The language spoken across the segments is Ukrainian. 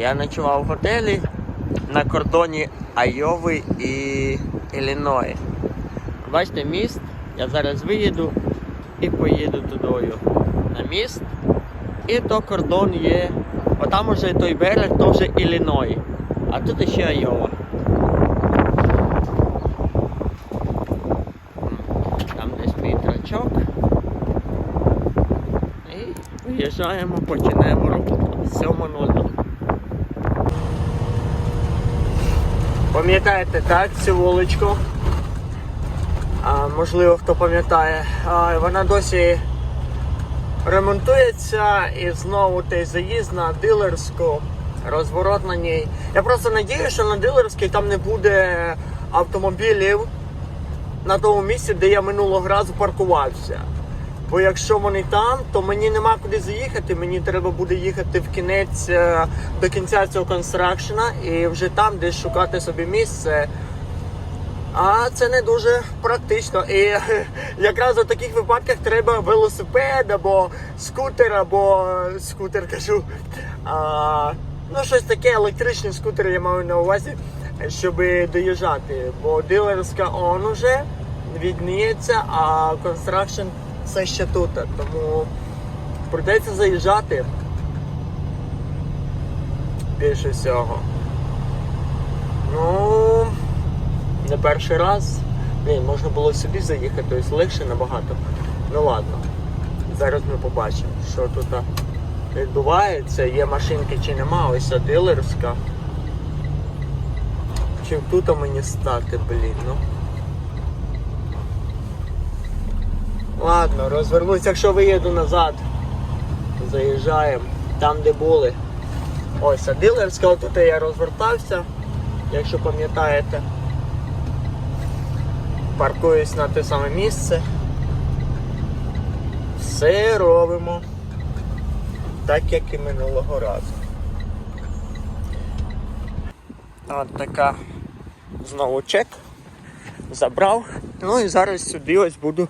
Я ночував в готелі на кордоні Айови і Ілліної. Бачите міст, я зараз виїду і поїду тудою на міст. І то кордон є. Отам уже той берег, то вже Ілліной. А тут ще Айова. Там десь мій трачок. І виїжджаємо, починаємо роботу. 7.00. Пам'ятаєте, так, цю вуличку? А, можливо, хто пам'ятає. А, вона досі ремонтується і знову той заїзд на дилерську, розворот на ній. Я просто надію, що на дилерській там не буде автомобілів на тому місці, де я минулого разу паркувався. Бо якщо вони там, то мені нема куди заїхати. Мені треба буде їхати в кінець е, до кінця цього констракшена і вже там десь шукати собі місце. А це не дуже практично. І якраз у таких випадках треба велосипед або скутер, або е, скутер кажу. А, ну, щось таке, електричний скутер я маю на увазі, щоб доїжджати. Бо дилерська он уже відміється, а констракшн все ще тут. Тому прийдеться заїжджати більше всього. Ну, не перший раз. Блін, можна було собі заїхати, тобто легше набагато. Ну ладно. Зараз ми побачимо, що тут відбувається. Є машинки чи нема, ось дилерська. Чим тут мені стати, блін, ну. Ладно, розвернусь, якщо виїду назад. Заїжджаємо там, де були. Ось, дилерська, отут я розвертався, якщо пам'ятаєте. Паркуюсь на те саме місце. Все робимо так, як і минулого разу. От така знову чек. Забрав. Ну і зараз сюди ось буду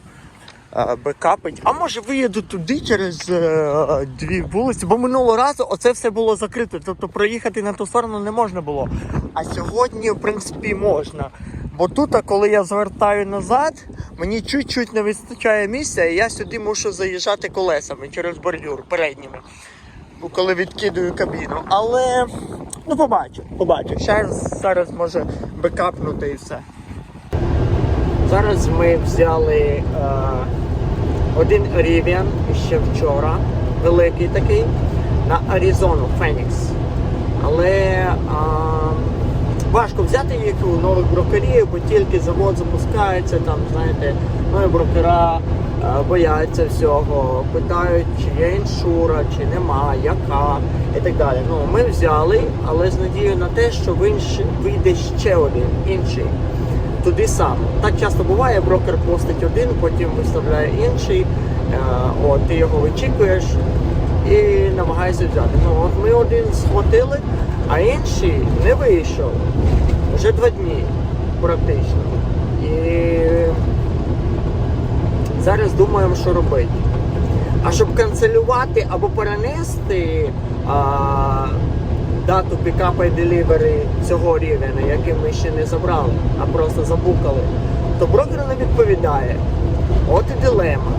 бекапить. А може виїду туди через е, дві вулиці, бо минулого разу оце все було закрито. Тобто проїхати на ту сторону не можна було. А сьогодні, в принципі, можна. Бо тут, коли я звертаю назад, мені чуть-чуть не вистачає місця, і я сюди мушу заїжджати колесами через бордюр передніми. Бо коли відкидую кабіну. Але ну побачу, побачу. Зараз, зараз може бекапнути і все. Зараз ми взяли е, один Rivian ще вчора, великий такий, на Аризону Фенікс. Але е, важко взяти їх у нових брокерів, бо тільки завод запускається, там, знаєте, нові брокера е, бояться всього, питають, чи є іншура, чи нема, яка і так далі. Ну, ми взяли, але з надією на те, що вийде ще один інший туди сам. Так часто буває, брокер постить один, потім виставляє інший, е, от, ти його вичікуєш і намагаєшся взяти. Ну, от ми один схватили, а інший не вийшов. Вже два дні практично. І зараз думаємо, що робити. А щоб канцелювати або перенести дату пікапа і делівери цього рівня, який ми ще не забрали, а просто забукали, то брокер не відповідає. От і дилема.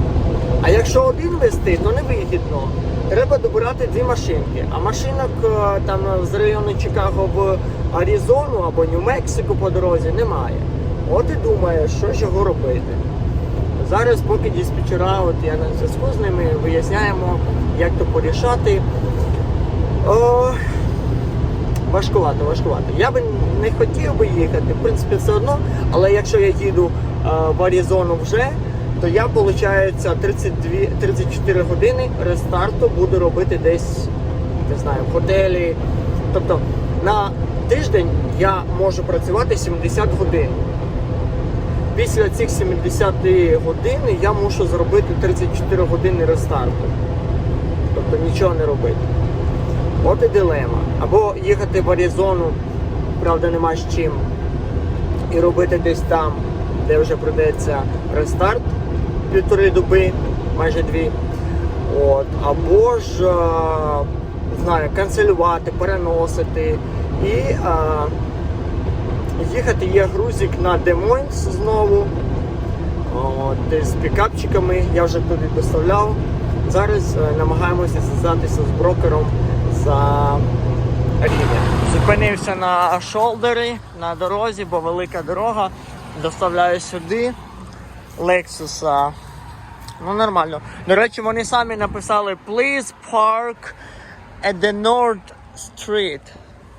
А якщо один вести, то не вигідно. Треба добирати дві машинки. А машинок е, там з району Чикаго в Аризону або Нью-Мексико по дорозі немає. От і думає, що ж його робити. Зараз, поки диспетчера, от я на зв'язку з ними, виясняємо, як то порішати. Важкувато, важкувато. Я би не хотів би їхати, в принципі, все одно, але якщо я їду е, в Аризону вже, то я, виходить, 32, 34 години рестарту буду робити десь, не знаю, в готелі. Тобто на тиждень я можу працювати 70 годин. Після цих 70 годин я мушу зробити 34 години рестарту. Тобто нічого не робити. От і дилема. Або їхати в Аризону, правда, нема з чим, і робити десь там, де вже прийдеться рестарт півтори доби, майже дві. От. Або ж а, знаю, канцелювати, переносити. І а, їхати є грузик на Демойнс знову. От, з пікапчиками я вже туди доставляв. Зараз е, намагаємося зв'язатися з брокером за рівень. Зупинився на шолдери на дорозі, бо велика дорога. Доставляю сюди Lexus. Ну, нормально. До речі, вони самі написали Please park at the North Street.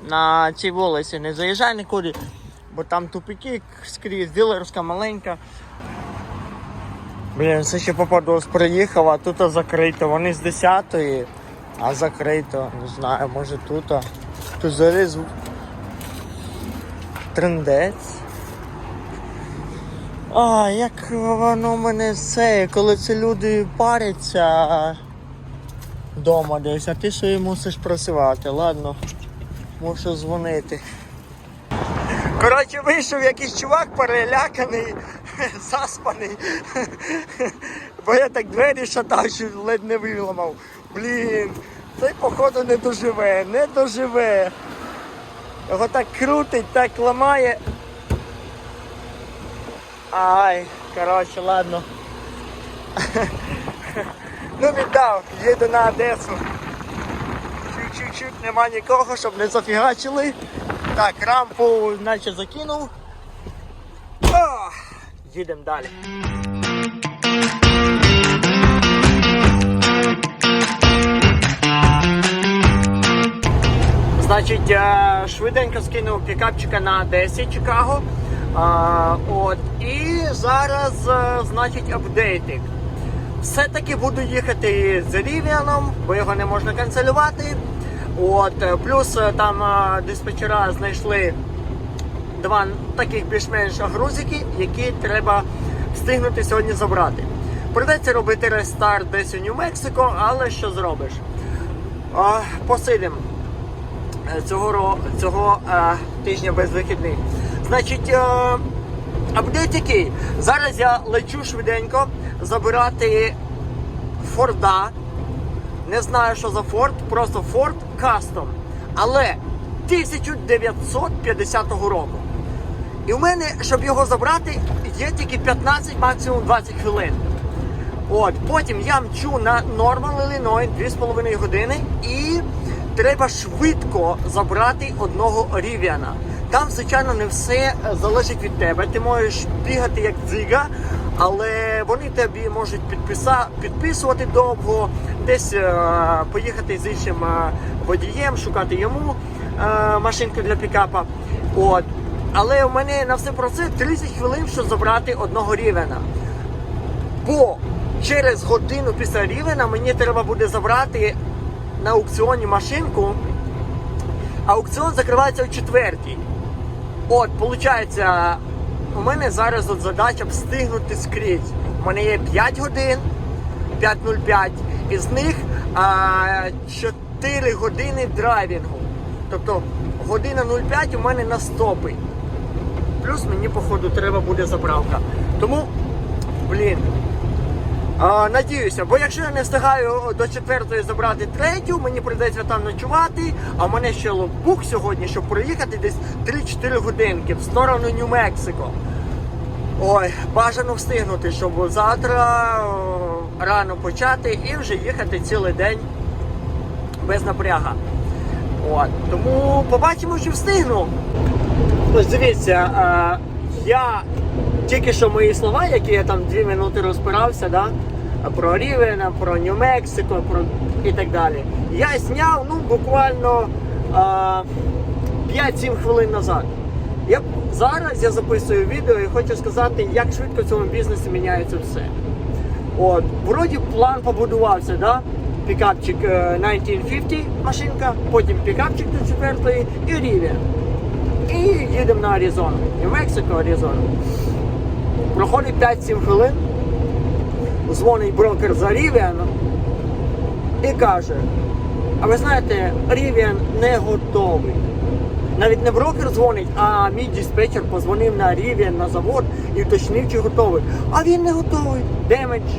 На цій вулиці. Не заїжджай нікуди, бо там тупики скрізь, дилерська маленька. Блін, це ще попадос приїхав, а тут закрито. Вони з 10-ї, а закрито. Не знаю, може тут. Тут зараз трендець. А, як воно мене це, коли це люди паряться вдома десь, а ти собі мусиш працювати, ладно. Мушу дзвонити. Коротше, вийшов якийсь чувак переляканий, заспаний. Бо я так двері шатав, що ледь не виламав. Блін, цей походу не доживе, не доживе. Його так крутить, так ламає. Ай, коротше, ладно. ну віддав, їду на Одесу. Чуть-чуть нема нікого, щоб не зафігачили. Так, рампу наче закинув. Їдемо далі. Значить, е, швиденько скинув пікапчика на 10 Чикаго. А, от, і зараз, е, значить, апдейтик. Все-таки буду їхати з Рівіаном, бо його не можна канцелювати. От, е, плюс е, там е, диспетчера знайшли два таких більш-менш грузики, які треба встигнути сьогодні забрати. Придеться робити рестарт десь у Нью-Мексико, але що зробиш? Посидимо е, цього, цього е, тижня без вихідних. Значить, е, апдейт який? Зараз я лечу швиденько забирати Форда. Не знаю, що за Форд, просто Ford Custom. Але 1950 року. І в мене, щоб його забрати, є тільки 15, максимум 20 хвилин. От, потім я мчу на Нормал Ілліной 2,5 години і треба швидко забрати одного рів'яна. Там, звичайно, не все е, залежить від тебе. Ти можеш бігати як дзига, але вони тобі можуть підписа... підписувати довго, десь е, поїхати з іншим е, водієм, шукати йому е, машинку для пікапа. От. Але у мене на все про це 30 хвилин, щоб забрати одного рівена. Бо через годину після рівена мені треба буде забрати на аукціоні машинку. Аукціон закривається о четвертій. От, виходить, у мене зараз от задача встигнути скрізь. У мене є 5 годин, 5.05, із них а, 4 години драйвінгу. Тобто година 05 у мене на стопи. Плюс мені, походу, треба буде заправка. Тому, блін. Надіюся, бо якщо я не встигаю до четвертої забрати третю, мені прийдеться там ночувати, а в мене ще локбук сьогодні, щоб проїхати десь 3-4 годинки в сторону Нью-Мексико. Ой, бажано встигнути, щоб завтра рано почати і вже їхати цілий день без напряга. От, тому побачимо, чи встигну. Ось дивіться, а, я тільки що мої слова, які я там дві минути розпирався, да? про Рівена, про Нью-Мексико про... і так далі. Я зняв ну, буквально а, 5-7 хвилин назад. Я, зараз я записую відео і хочу сказати, як швидко в цьому бізнесі міняється все. От, вроді план побудувався, да? Пікапчик е, 1950 машинка, потім пікапчик до четвертої і Рівен. І їдемо на Аризону. Нью-Мексико, Аризону. Проходить 5-7 хвилин. Дзвонить брокер за Рівен і каже: а ви знаєте, Рівен не готовий. Навіть не брокер дзвонить, а мій диспетчер позвонив на Рівен, на завод і уточнив, чи готовий. А він не готовий. Демедж.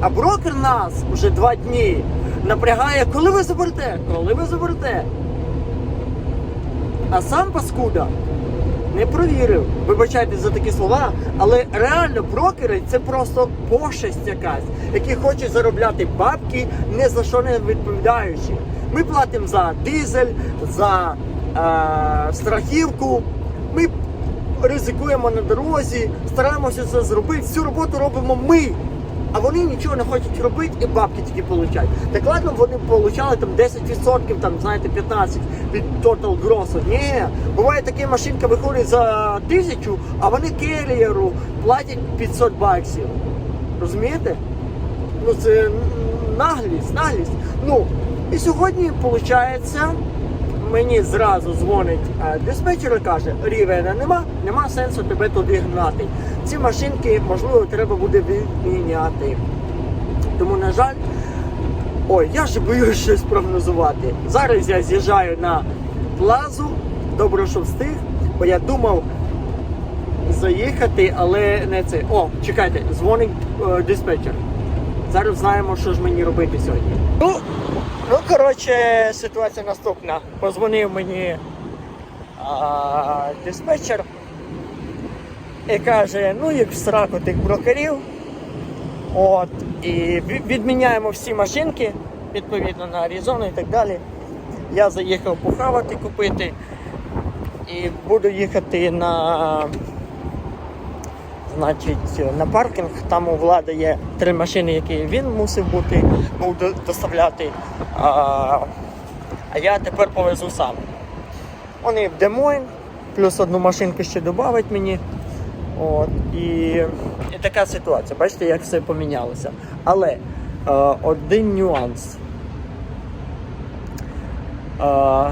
А брокер нас вже два дні напрягає, коли ви заберете, коли ви заберете. А сам паскуда не провірив. Вибачайте за такі слова, але реально брокери це просто пошесть якась, які хочуть заробляти бабки, не за що не відповідаючи. Ми платимо за дизель, за е, страхівку. Ми ризикуємо на дорозі, стараємося це зробити. Всю роботу робимо ми. А вони нічого не хочуть робити і бабки тільки получають. Так ладно, вони получали там 10%, там, знаєте, 15% від Total Gross. Ні, буває такі машинка виходить за тисячу, а вони керієру платять 500 баксів. Розумієте? Ну це наглість, наглість. Ну, і сьогодні, виходить, мені зразу дзвонить е, диспетчер і каже, рівена нема, нема сенсу тебе туди гнати. Ці машинки, можливо, треба буде відміняти. Тому, на жаль, ой, я ж боюсь щось прогнозувати. Зараз я з'їжджаю на плазу, добре, що встиг, бо я думав заїхати, але не це. О, чекайте, дзвонить е, диспетчер. Зараз знаємо, що ж мені робити сьогодні. Ну, ну коротше, ситуація наступна. Позвонив мені а, диспетчер і каже, ну як в сраку тих брокерів. От, і відміняємо всі машинки, відповідно на Аризону і так далі. Я заїхав похавати купити і буду їхати на значить, на паркінг. Там у влади є три машини, які він мусив бути, був доставляти. А, а я тепер повезу сам. Вони в Демойн, плюс одну машинку ще додають мені. От, і, і така ситуація. Бачите, як все помінялося. Але е, один нюанс. Е,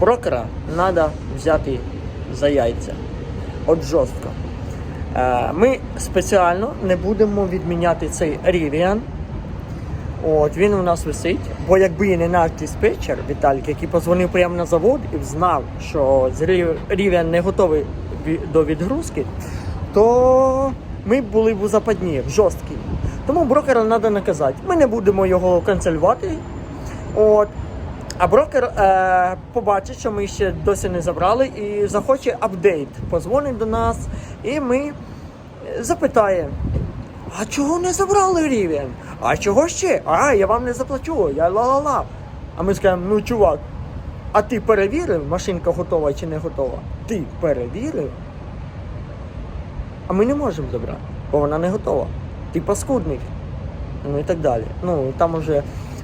брокера треба взяти за яйця. От жорстко. Е, Ми спеціально не будемо відміняти цей Rivian. От, він у нас висить, бо якби не наш диспетчер Віталік, який позвонив прямо на завод і знав, що Rivian не готовий до відгрузки, то ми були б у западні, в жорсткій. Тому брокера треба наказати. Ми не будемо його канцелювати. От. А брокер е, побачить, що ми ще досі не забрали, і захоче апдейт. Позвонить до нас, і ми е, запитає. А чого не забрали рівень? А чого ще? А, я вам не заплачу, я ла-ла-ла. А ми скажемо, ну чувак, а ти перевірив, машинка готова чи не готова? Ти перевірив? А ми не можемо забрати, бо вона не готова. Ти паскудник. Ну і так далі. Ну, там уже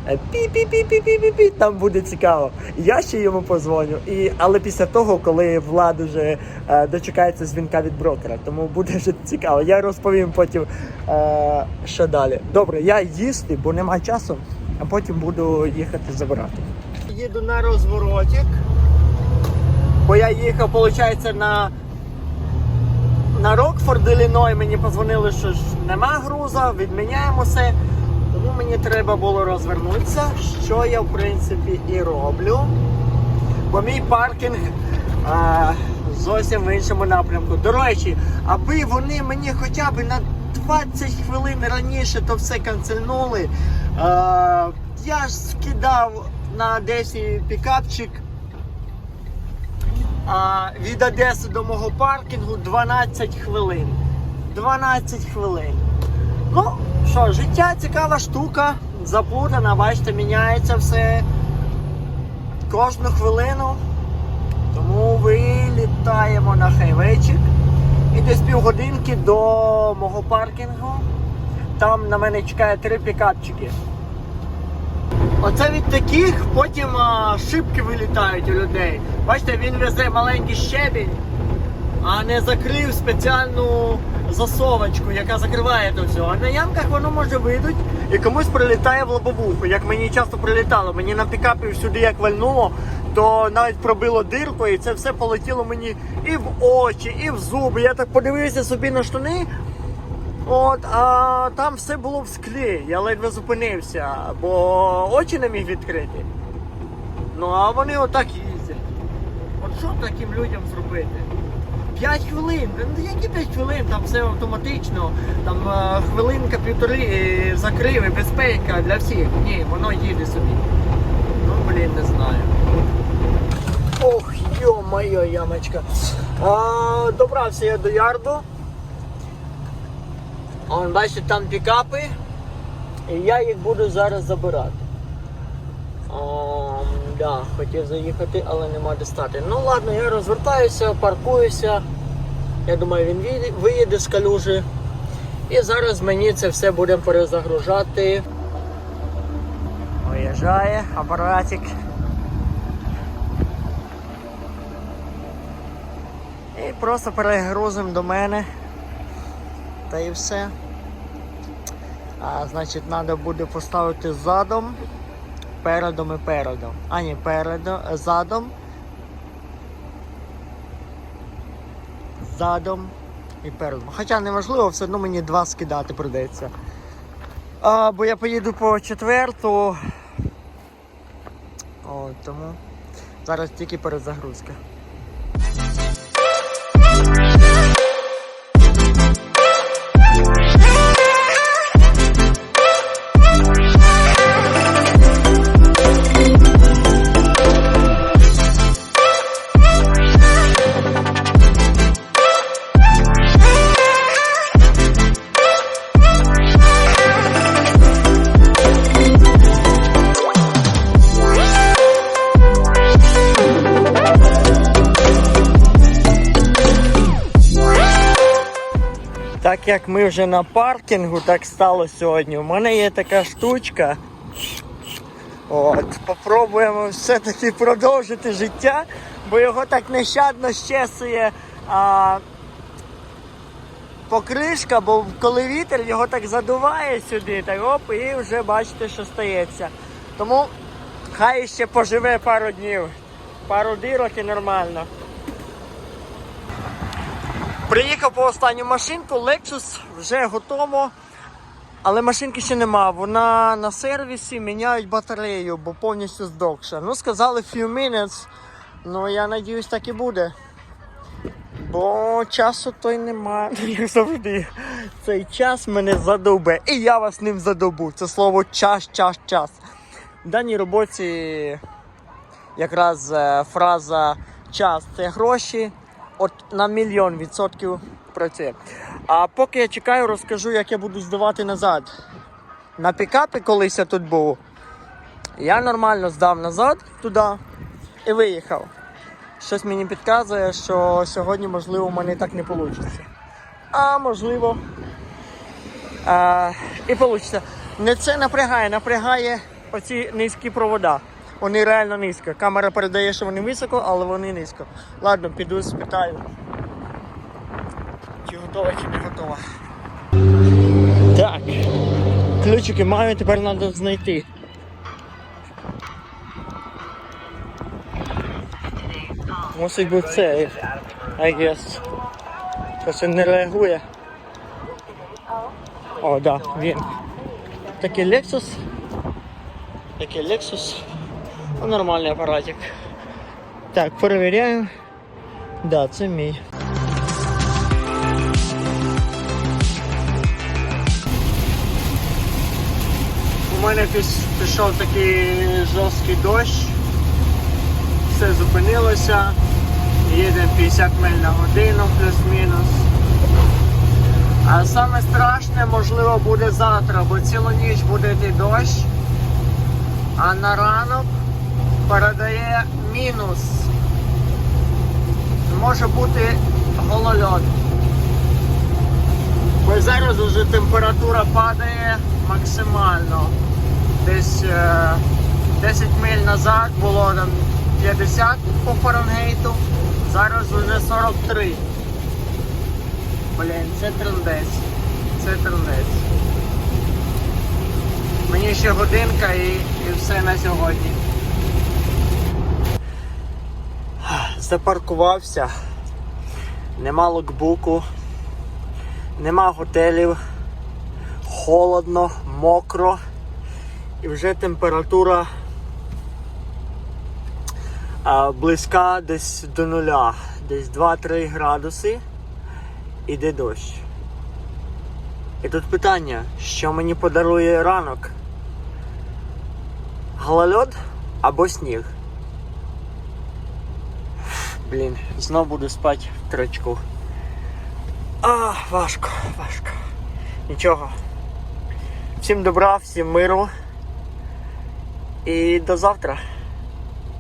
е, пі-пі-пі-пі-пі-пі, там буде цікаво. Я ще йому позвоню. І, але після того, коли Влад уже е, дочекається дзвінка від брокера, тому буде вже цікаво. Я розповім потім, е, що далі. Добре, я їсти, бо немає часу, а потім буду їхати забирати. Їду на розворотик, бо я їхав, виходить, на на Рокфорд, Ілліной, мені позвонили, що ж нема груза, відміняємо все. Тому мені треба було розвернутися, що я в принципі і роблю. Бо мій паркінг а, зовсім в іншому напрямку. До речі, аби вони мені хоча б на 20 хвилин раніше то все канцельнули. А, я ж скидав на Одесі пікапчик. А, від Одеси до мого паркінгу 12 хвилин. 12 хвилин. Ну, що, життя цікава штука, заплутана, бачите, міняється все кожну хвилину. Тому вилітаємо на хайвейчик. І десь півгодинки до мого паркінгу. Там на мене чекає три пікапчики. Оце від таких потім а, шибки вилітають у людей. Бачите, він везе маленький щебінь, а не закрив спеціальну засовочку, яка закриває то все. А на ямках воно може вийдуть і комусь прилітає в лобовуху, як мені часто прилітало. Мені на пікапі сюди як вальнуло, то навіть пробило дирку, і це все полетіло мені і в очі, і в зуби. Я так подивився собі на штани. От, а там все було в склі. Я ледве зупинився, бо очі не міг відкрити. Ну а вони отак їздять. От що таким людям зробити? 5 хвилин. Ну які 5 хвилин, там все автоматично, там е, хвилинка півтори і закрив і безпека для всіх. Ні, воно їде собі. Ну блін, не знаю. Ох, йо-моє, ямочка. А, добрався я до ярду. Он, бачите, там пікапи. І я їх буду зараз забирати. А, да, хотів заїхати, але нема де стати. Ну ладно, я розвертаюся, паркуюся. Я думаю, він виїде- з калюжі. І зараз мені це все будемо перезагружати. Виїжджає апаратик. І просто перегрузимо до мене. Та і все. А, значить, треба буде поставити задом, передом і передом. А ні, передом, задом. Задом і передом. Хоча неможливо, все одно мені два скидати придеться. А, бо я поїду по четверту. О, тому зараз тільки перезагрузка. Як ми вже на паркінгу, так стало сьогодні. У мене є така штучка. От, попробуємо все-таки продовжити життя, бо його так нещадно щесує а, покришка, бо коли вітер його так задуває сюди, так оп, і вже бачите, що стається. Тому хай ще поживе пару днів, пару дірок і нормально. Приїхав по останню машинку, Lexus вже готово. Але машинки ще нема. Вона на сервісі міняють батарею, бо повністю здохша. Ну, сказали few minutes. Ну я надіюсь, так і буде. Бо часу той немає, як завжди. Цей час мене задовбе. І я вас ним задобу. Це слово час, час, час. В даній роботі якраз е, фраза час це гроші. От на мільйон відсотків працює. А поки я чекаю, розкажу, як я буду здавати назад. На пікапі колись я тут був. Я нормально здав назад туди і виїхав. Щось мені підказує, що сьогодні, можливо, у мене так не вийде. А можливо. А, і вийде. Не це напрягає, напрягає оці низькі провода. Вони реально низько. Камера передає, що вони високо, але вони низько. Ладно, піду спитаю. Чи готова, чи не готова. Так. Ключики маю, тепер треба знайти. Мусить бути це, I guess. Щось не реагує. О, да, він. Такий Lexus. Такий Lexus. Нормальний апаратик. Так, перевіряю. Да, це мій. У мене піш- пішов такий жорсткий дощ. Все зупинилося. Їдемо 50 миль на годину, плюс-мінус. А саме страшне, можливо, буде завтра, бо цілу ніч буде йти дощ, а на ранок передає мінус. Може бути голольот. Бо зараз вже температура падає максимально. Десь е, 10 миль назад було там 50 по Фаренгейту, зараз вже 43. Блін, це трендець. Це трендець. Мені ще годинка і, і все на сьогодні. Запаркувався. Нема локбуку, нема готелів, холодно, мокро і вже температура а, близька десь до нуля, десь 2-3 градуси, іде дощ. І тут питання, що мені подарує ранок? Голольот або сніг? Блін, знов буду спати в тричку. А, важко, важко. Нічого. Всім добра, всім миру. І до завтра.